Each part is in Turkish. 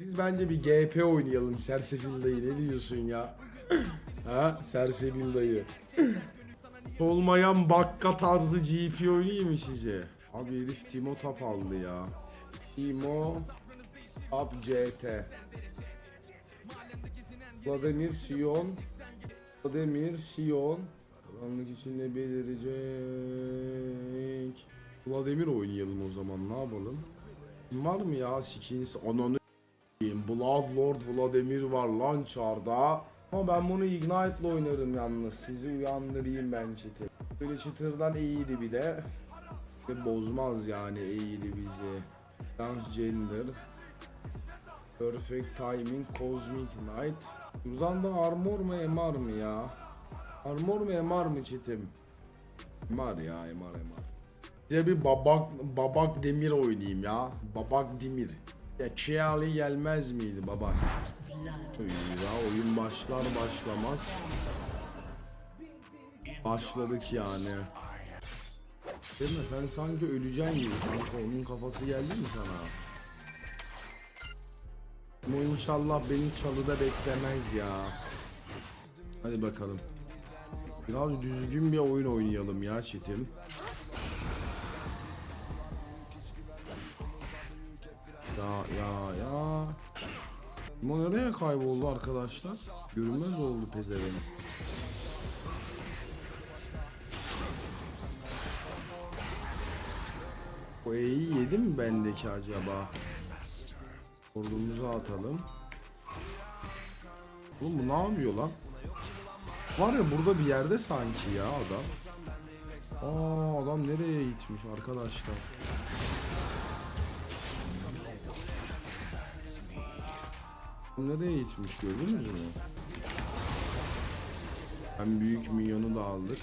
Biz bence bir GP oynayalım Sersefil dayı ne diyorsun ya? ha Sersefil dayı. Olmayan bakka tarzı GP oynayayım mı size? Abi herif Timo Tap aldı ya. Timo Tap CT. Vladimir Sion. Vladimir Sion. Karanlık içinde belirecek. Vladimir oynayalım o zaman ne yapalım? Var mı ya skins? Ananı. Bloodlord Vladimir var lan çarda. Ama ben bunu Ignite ile oynarım yalnız. Sizi uyandırayım ben çetir. Böyle çıtırdan iyiydi bir de. Ve bozmaz yani iyiydi bizi. Transgender. Perfect Timing Cosmic Knight. Buradan da armor mu MR mı ya? Armor mu MR mı çetim? MR ya MR MR. Size bir babak babak demir oynayayım ya. Babak demir. Ya Kiali gelmez miydi babak? Uy ya oyun başlar başlamaz. Başladık yani. Değil mi? Sen sanki öleceksin gibi kanka. Onun kafası geldi mi sana? Bu inşallah beni çalıda beklemez ya. Hadi bakalım. Biraz düzgün bir oyun oynayalım ya çetim. Ya ya ya. Bu nereye kayboldu arkadaşlar? Görünmez oldu pezevenk. O E'yi yedi mi bendeki acaba? Ordumuzu atalım. Oğlum bu ne yapıyor lan? Var ya burada bir yerde sanki ya adam. Aa adam nereye gitmiş arkadaşlar? Nereye gitmiş gördünüz mü? Hem büyük minyonu da aldık.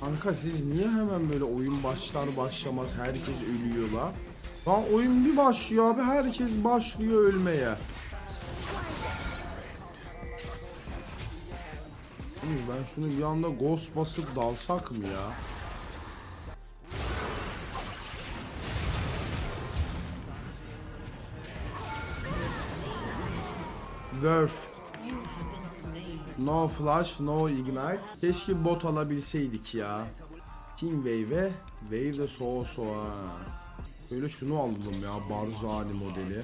Kanka siz niye hemen böyle oyun başlar başlamaz herkes ölüyor la? Lan oyun bir başlıyor abi herkes başlıyor ölmeye. Şunu bir anda ghost basıp dalsak mı ya? Nerf. No flash, no ignite. Keşke bot alabilseydik ya. Team Wave'e, Wave de soğuk soğuk. Böyle şunu aldım ya, Barzani modeli.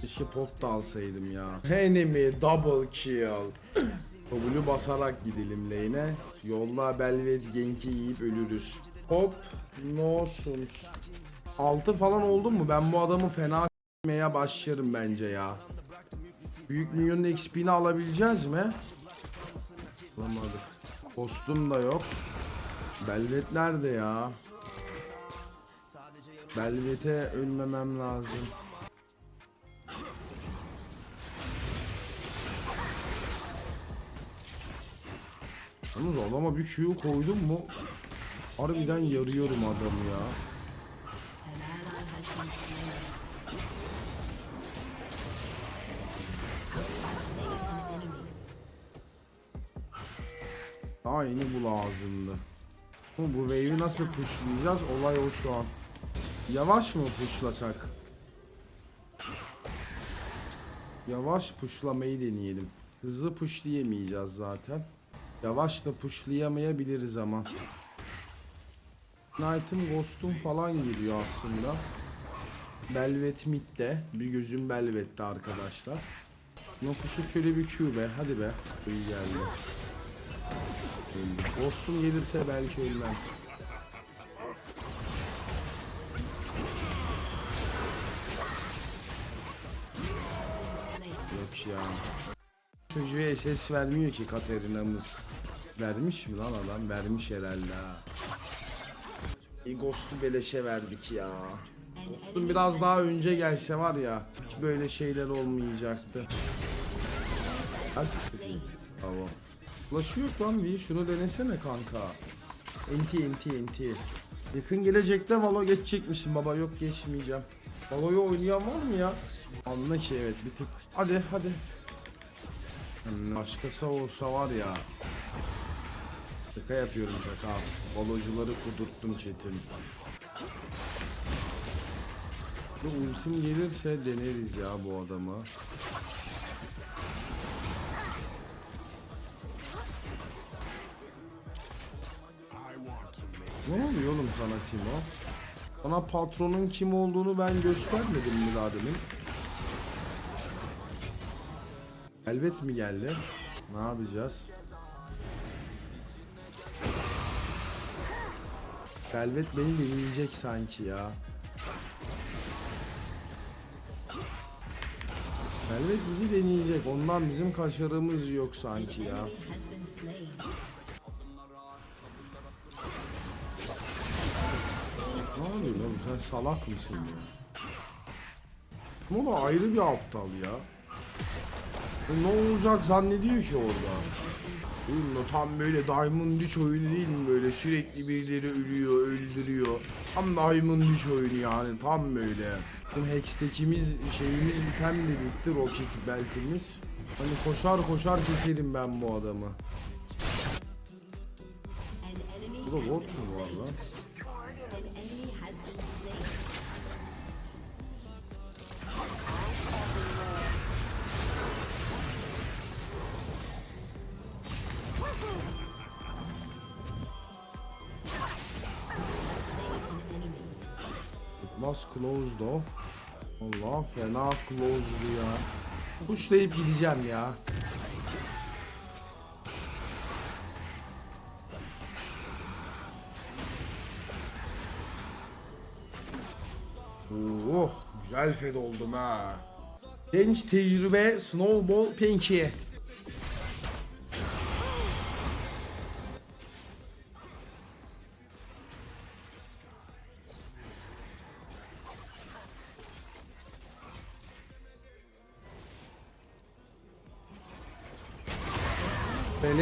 Keşke pot da alsaydım ya. Enemy double kill. W basarak gidelim lane'e. Yolda Belvet Genk'i yiyip ölürüz. Hop, no suns. 6 falan oldu mu? Ben bu adamı fena s**meye başlarım bence ya. Büyük milyonun XP'ni alabileceğiz mi? Alamadık. Kostüm da yok. Belvet nerede ya? Belvet'e ölmemem lazım. Yalnız adama bir Q koydum mu? Harbiden yarıyorum adamı ya. Aynı bu lazımdı. Bu wave'i nasıl pushlayacağız? Olay o şu an. Yavaş mı pushlasak? Yavaş pushlamayı deneyelim. Hızlı pushlayamayacağız zaten. Yavaş da pushlayamayabiliriz ama. Knight'ım Ghost'um falan geliyor aslında. Belvet midde. Bir gözüm Belvet'te arkadaşlar. Yokuşu şöyle bir Q be. Hadi be. İyi geldi. Ghost'um gelirse belki ölmem. Yok ya. Çocuğa SS vermiyor ki Katerina'mız. Vermiş mi lan adam? Vermiş herhalde ha. Ghost'u beleşe verdik ya. Ghost'un biraz daha önce gelse var ya hiç böyle şeyler olmayacaktı. Hadi. Tamam. Ulaşı yok lan bir şunu denesene kanka. Enti enti enti. Yakın gelecekte Valo geçecekmişim baba yok geçmeyeceğim. Valo'yu oynayan var mı ya? Anla ki evet bir tık. Hadi hadi. Başkası olsa var ya. Şaka yapıyorum şaka. Balocuları kudurttum çetin. Bu ultim gelirse deneriz ya bu adamı. Ne oluyor oğlum sana Timo? Sana patronun kim olduğunu ben göstermedim mi daha demin? Elbet mi geldi? Ne yapacağız? Velvet beni deneyecek sanki ya. Velvet bizi deneyecek. Ondan bizim kaşarımız yok sanki ya. Ne oluyor oğlum sen salak mısın ya? Bu da ayrı bir aptal ya. E Ne olacak zannediyor ki orada? O tam böyle Diamond 3 oyunu değil mi böyle sürekli birileri ölüyor öldürüyor. Tam Diamond 3 oyunu yani tam böyle. Bizim Hex'tekimiz şeyimiz item de bitti Rocket Belt'imiz. Hani koşar koşar keserim ben bu adamı. Bu da bot mu var lan? Was closed o. Allah fena closed'u ya. Kuşlayıp gideceğim ya. Oh, güzel fed oldum ha. Genç tecrübe Snowball Pinky.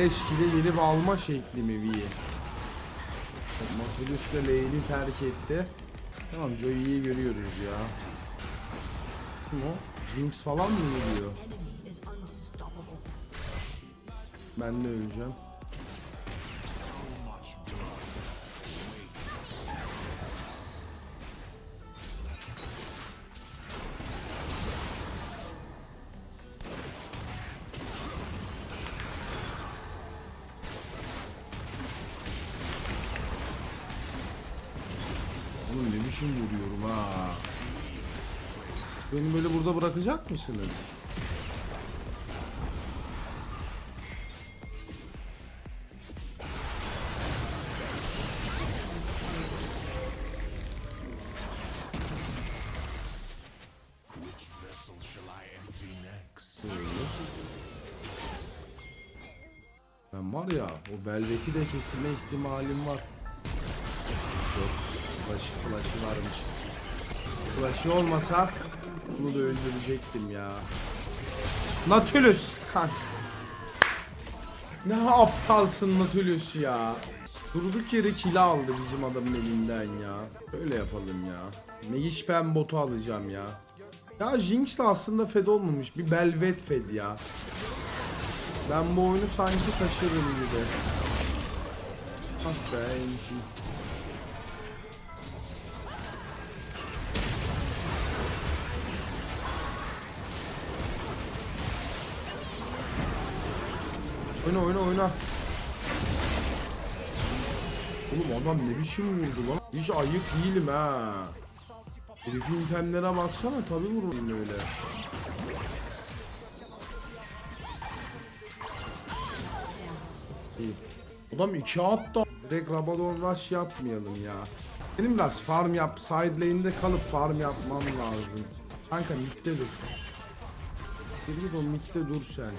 Beleş gibi gelip alma şekli mi V? Matulus da lane'i terk etti. Tamam Joey'yi görüyoruz ya. Kim o? Jinx falan mı unstoppable. Ben de öleceğim. Biçim vuruyorum ha. Beni böyle burada bırakacak mısınız? Ben var ya o Belvet'i de kesme ihtimalim var. Flash'ı flash'ı varmış. Flash'ı olmasa bunu da öldürecektim ya. Nautilus kanka. Ne aptalsın Nautilus ya. Durduk yere kill aldı bizim adamın elinden ya. Öyle yapalım ya. Magish ben botu alacağım ya. Ya Jinx de aslında fed olmamış. Bir Belvet fed ya. Ben bu oyunu sanki taşırım gibi. Ah be Oyna oyna oyna. Oğlum adam ne biçim vurdu lan? Hiç ayık değilim ha. Herifin itemlere baksana tabi vururum öyle. İyi. Adam iki attı. Direkt Rabadon Rush yapmayalım ya. Benim biraz farm yap, side lane'de kalıp farm yapmam lazım. Kanka midde dur. Bir git o midde dur sen.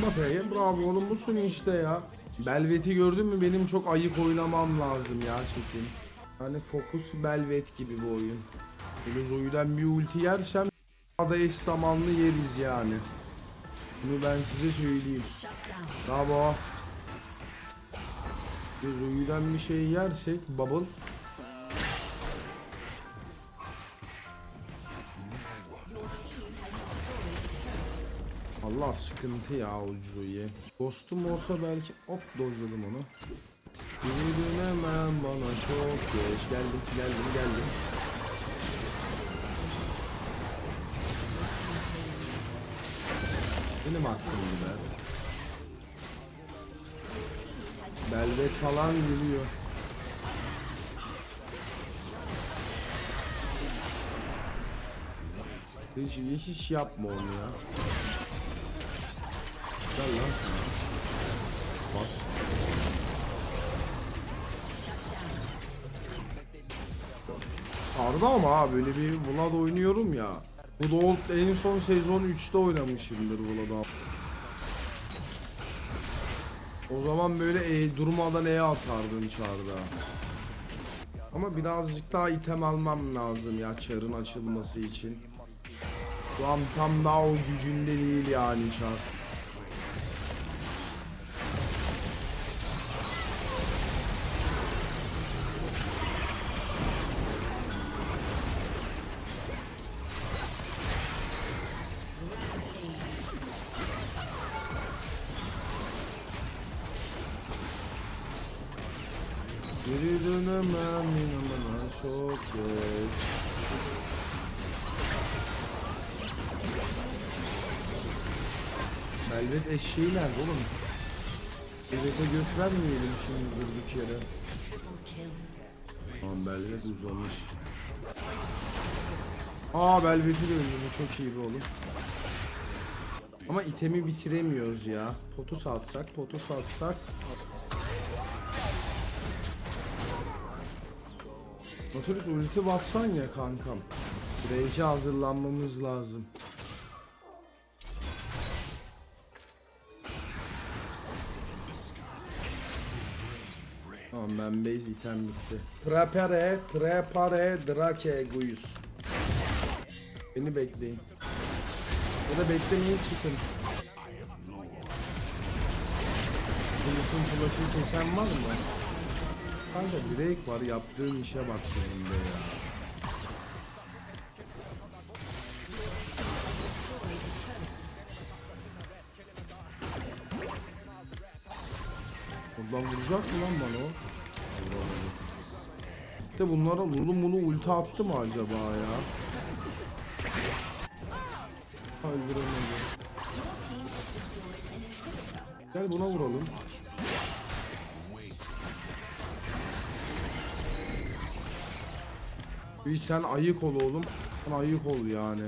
Masaya bravo oğlum busun işte ya. Belvet'i gördün mü benim çok ayık oynamam lazım ya çetin. Hani fokus Belvet gibi bu oyun. Zoe'den bir ulti yersem da eş zamanlı yeriz yani. Bunu ben size söyleyeyim. Bravo. Zoe'den bir şey yersek bubble. Allah sıkıntı ya Joey. Ghost'um olsa belki hop dojladım onu. Geri dönemem bana çok geç. Geldim geldim geldim. Benim hakkım gider. Belvet falan geliyor. Hiç, hiç, hiç yapma onu ya. Gel lan sana. Bak. Sardı ama ha böyle bir Vlad oynuyorum ya. Bu da old- en son sezon 3'te oynamışımdır Vlad'ı. O zaman böyle e, durmadan E atardın çarda. Ama birazcık daha item almam lazım ya çarın açılması için. Şu an tam daha o gücünde değil yani çar. İnanana çok geç. Velvet eşeği nerede oğlum? Velvet'e vermeyelim şimdi durduk yere. Tamam Velvet uzamış. Aa Velvet'i de öldürdü çok iyi bir oğlum. Ama itemi bitiremiyoruz ya. Potu satsak, potu satsak. Nautilus ulti bassan ya kankam. Drake'e hazırlanmamız lazım. Tamam ben base item bitti. Prepare, prepare, drake guys. Beni bekleyin. Ya da beklemeyin çıkın. Bulutun flash'ını kesen var mı? Kanka Drake var yaptığın işe bak senin de ya. Buradan vuracak mı lan bana o? İşte bunlara Lulu Mulu ulti attı mı acaba ya? Öldüremedi. Gel buna vuralım. Bir sen ayık ol oğlum. Sen ayık ol yani.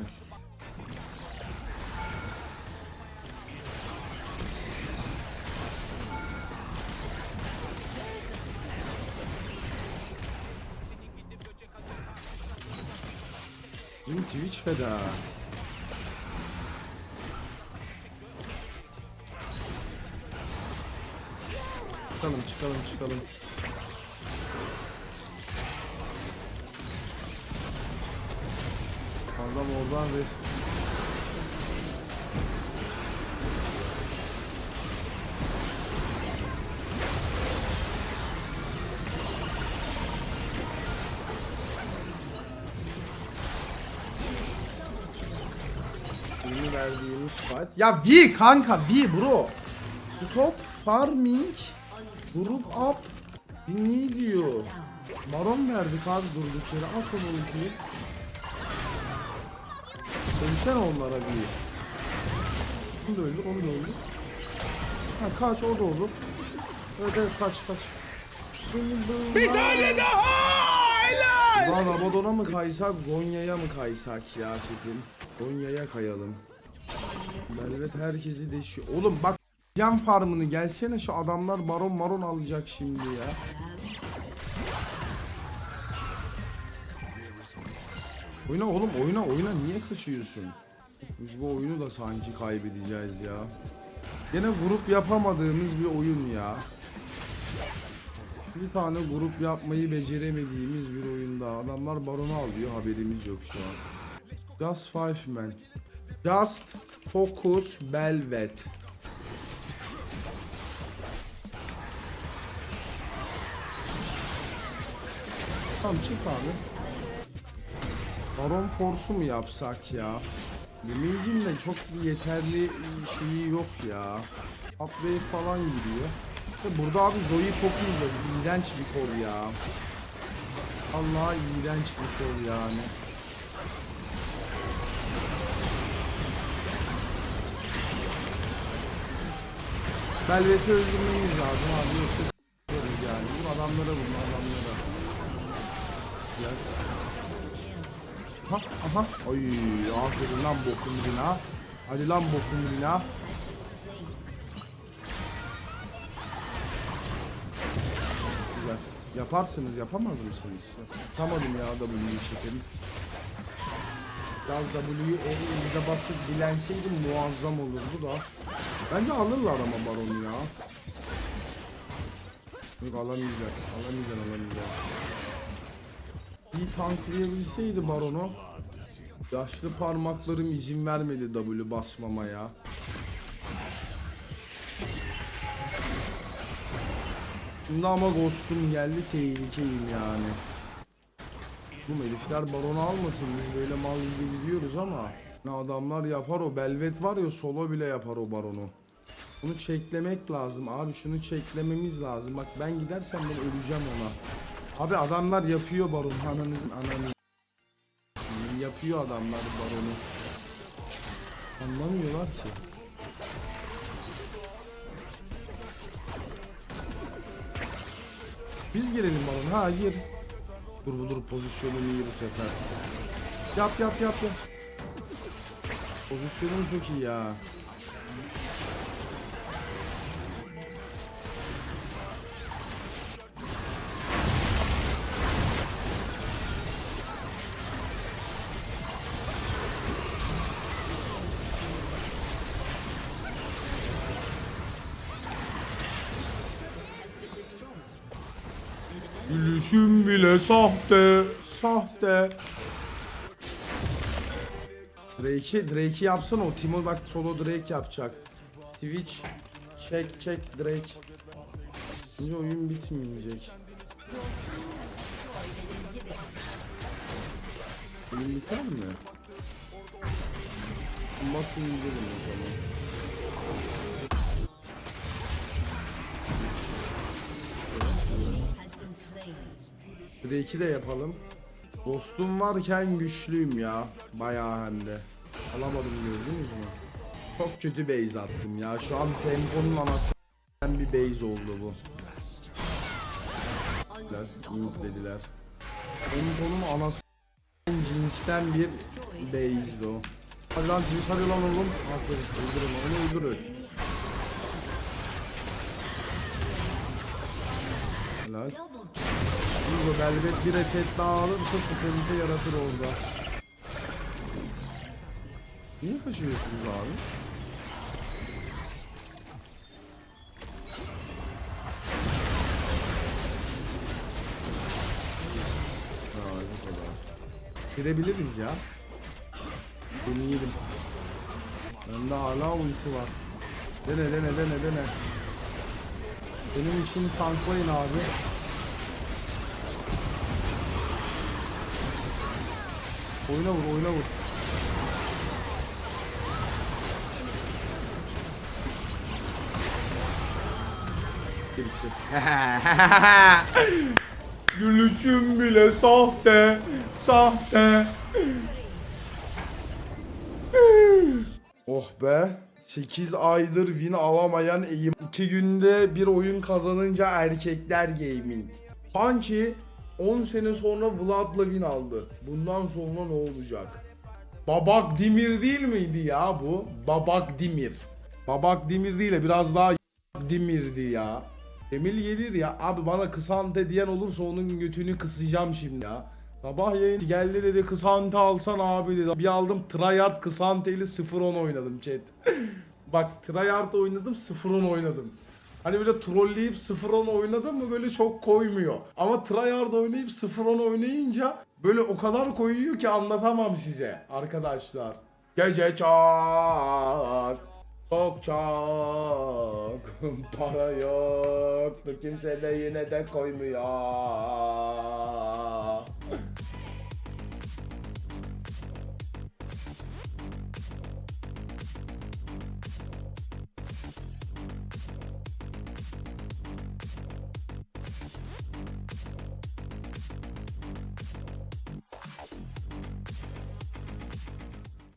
Benim Twitch feda. Çıkalım çıkalım çıkalım. Adam oradan bir fight. Ya V kanka V bro. Stop farming. Group up. Ne diyor? Baron verdik abi durduk yere. Onu ultiyi. Dönsene onlara bir. Onu da öldür, onu da öldür. Ha kaç, o da olur. Evet evet kaç kaç. Bir tane daha! Lan Abaddon'a mı kaysak, Zonya'ya mı kaysak ya Çetin? Zonya'ya kayalım. Velvet herkesi deşiyor. Oğlum bak Cam farmını gelsene şu adamlar baron maron alacak şimdi ya. Oyna oğlum oyna oyna niye kaçıyorsun? Biz bu oyunu da sanki kaybedeceğiz ya. Gene grup yapamadığımız bir oyun ya. Bir tane grup yapmayı beceremediğimiz bir oyunda. Adamlar baronu alıyor haberimiz yok şu an. Just five men. Just focus Belvet. Tamam çık abi. Baron Force'u mu yapsak ya? Damage'in de çok bir yeterli şeyi yok ya. Upgrade falan gidiyor. İşte burada abi Zoe'yi çok yiyeceğiz. İğrenç bir kol ya. Allah iğrenç bir kol yani. Belvet'i öldürmemiz lazım abi yoksa s**eriz yani. Vur adamlara vurun adamlara. Gel. Aha aha. Ay aferin lan bokun birine. Hadi lan bokun birine. Güzel. Yaparsınız yapamaz mısınız? Yapamadım ya W'yu çekelim. Biraz W'yu o elinde basıp dilenseydim muazzam olurdu da. Bence alırlar ama baronu ya. Yok alamayacak. Alamayacak alamayacak. Bir tanklayabilseydi baronu. Yaşlı parmaklarım izin vermedi W basmamaya. Şimdi ama ghost'um geldi tehlikeyim yani. Bu herifler baronu almasın biz böyle mal gibi gidiyoruz ama ne adamlar yapar o Belvet var ya solo bile yapar o baronu. Bunu çeklemek lazım abi şunu çeklememiz lazım bak ben gidersem ben öleceğim ona. Abi adamlar yapıyor baron ananızın ananı. Yapıyor adamlar baronu. Anlamıyorlar ki. Biz girelim baron ha gir. Dur dur pozisyonum iyi bu sefer. Yap yap yap yap. Pozisyonum çok iyi ya. Gülüşüm bile sahte, sahte. Drake'i, Drake'i yapsana o Timo bak solo Drake yapacak. Twitch, check check Drake. Şimdi oyun bitmeyecek. Oyun biter mi? Nasıl indirim o zaman? Drake'i de yapalım. Dostum varken güçlüyüm ya. Bayağı hem de. Alamadım gördünüz mü? Çok kötü base attım ya. Şu an temponun anası bir base oldu bu. Biraz int dediler. Temponun anası cinsten bir base'di o. Hadi lan cins hadi lan oğlum. Aferin öldürün onu öldürün. Helal. Burada Velvet bir reset daha alırsa sıkıntı yaratır orada. Niye kaçıyorsunuz abi? Girebiliriz ya. Deneyelim. Bende hala ulti var. Dene dene dene dene. Benim için tanklayın abi. Oyna vur, oyna vur. Gülüşüm bile sahte, sahte. oh be. 8 aydır win alamayan eğim. 2 günde bir oyun kazanınca erkekler gaming. Sanki 10 sene sonra Vlad'la win aldı. Bundan sonra ne olacak? Babak Dimir değil miydi ya bu? Babak Dimir. Babak Dimir değil de biraz daha Dimir'di ya. Emil gelir ya. Abi bana kısante diyen olursa onun götünü kısacağım şimdi ya. Sabah yayın geldi dedi kısante alsan abi dedi. Bir aldım tryhard kısante ile 0-10 oynadım chat. Bak tryhard oynadım 0-10 oynadım. Hani böyle trolleyip 0-10 oynadım mı böyle çok koymuyor. Ama tryhard oynayıp 0-10 oynayınca böyle o kadar koyuyor ki anlatamam size arkadaşlar. Gece çok çok çok para yoktu kimse de yine de koymuyor.